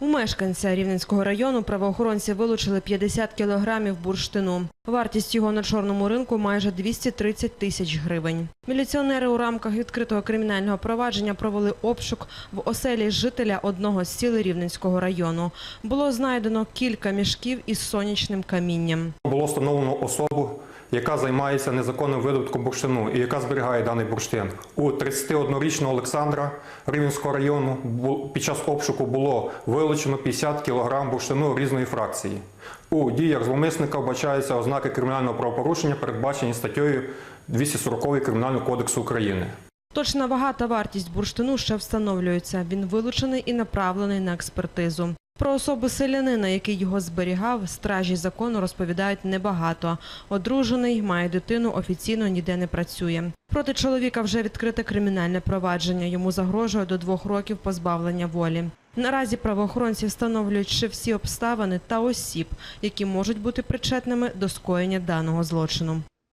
У мешканця Рівненського району правоохоронці вилучили 50 кілограмів бурштину. Вартість його на чорному ринку майже 230 тисяч гривень. Міліціонери у рамках відкритого кримінального провадження провели обшук в оселі жителя одного з сіл Рівненського району. Було знайдено кілька мішків із сонячним камінням. Було встановлено особу, яка займається незаконним видобутком бурштину і яка зберігає даний бурштин. У 31-річного Олександра Рівненського району під час обшуку було вилучено 50 кг бурштину різної фракції. У діях зловмисника вбачаються ознаки кримінального правопорушення, передбачені статтею 240 Кримінального кодексу України. Точна вага та вартість бурштину ще встановлюються. Він вилучений і направлений на експертизу. Про особу селянина, який його зберігав, стражі закону розповідають небагато. Одружений, має дитину, офіційно ніде не працює. Проти чоловіка вже відкрите кримінальне провадження. Йому загрожує до двох років позбавлення волі. Наразі правоохоронці встановлюють ще всі обставини та осіб, які можуть бути причетними до скоєння даного злочину.